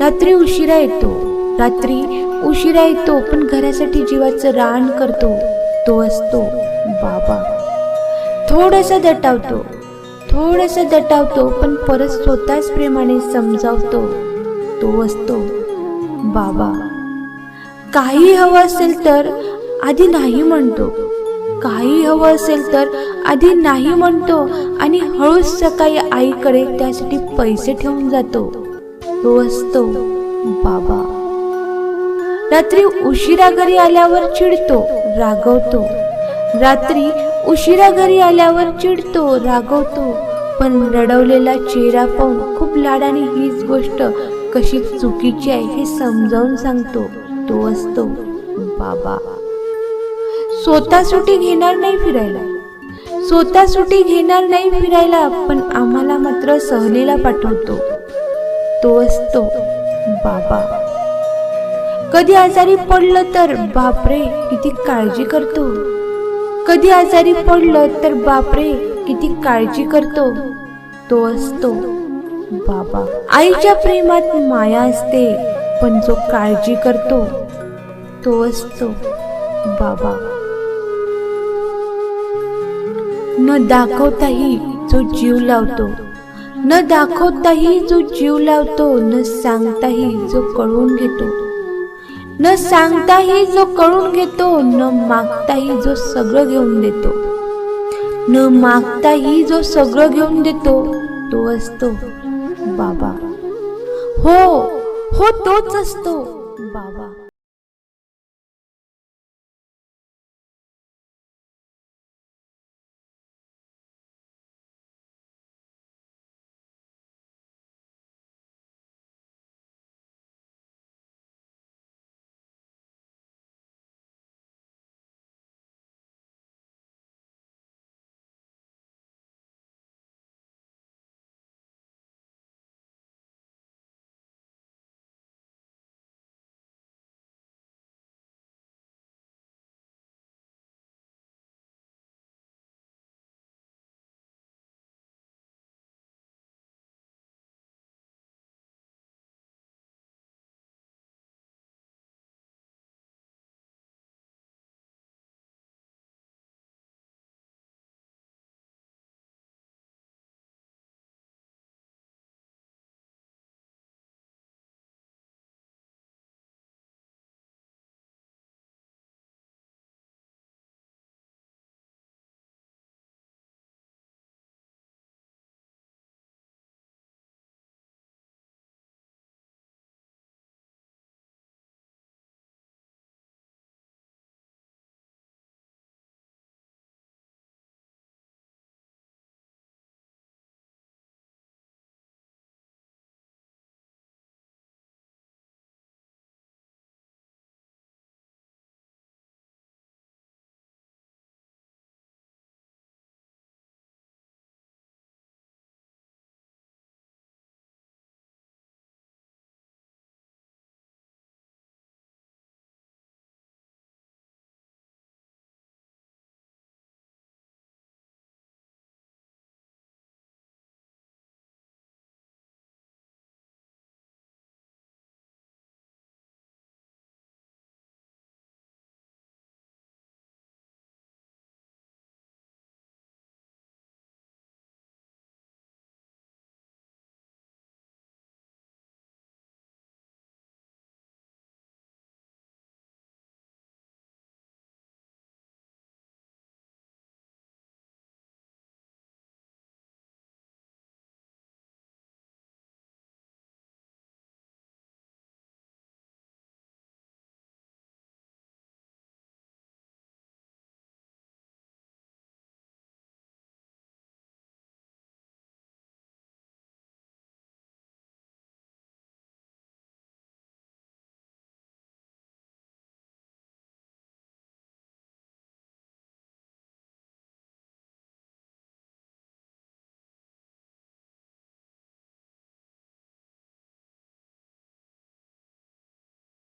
रात्री उशिरा येतो. रात्री उशिरा येतो पण घरासाठी जीवाचं रान करतो. तो असतो बाबा. थोडासा दटावतो. थोडासा दटावतो पण परत स्वतःच प्रेमाने समजावतो. तो असतो बाबा. काही हवं असेल तर आधी नाही म्हणतो. काही हवं असेल तर आधी नाही म्हणतो आणि हळूच सकाळी आईकडे त्यासाठी पैसे ठेवून जातो. तो असतो बाबा. रात्री उशिरा घरी आल्यावर चिडतो रागवतो. रात्री उशिरा घरी आल्यावर चिडतो रागवतो. पण रडवलेला चेहरा पाहून खूप लाडाने हीच गोष्ट कशी चुकीची आहे हे समजावून सांगतो. तो असतो बाबा. स्वतः सुटी घेणार नाही फिरायला. स्वतः सुटी घेणार नाही फिरायला पण आम्हाला मात्र सहलीला पाठवतो. तो असतो बाबा. कधी आजारी पडलं तर बापरे किती काळजी करतो. कधी आजारी पडलं तर बापरे किती काळजी करतो. तो असतो बाबा. आईच्या प्रेमात माया असते पण जो काळजी करतो तो असतो बाबा. न दाखवताही जो जीव लावतो न दाखवताही जो जीव लावतो न सांगताही जो कळवून घेतो. न सांगताही जो कळून घेतो न मागताही जो सगळं घेऊन देतो. न मागताही जो सगळं घेऊन देतो तो असतो बाबा. हो हो तोच असतो.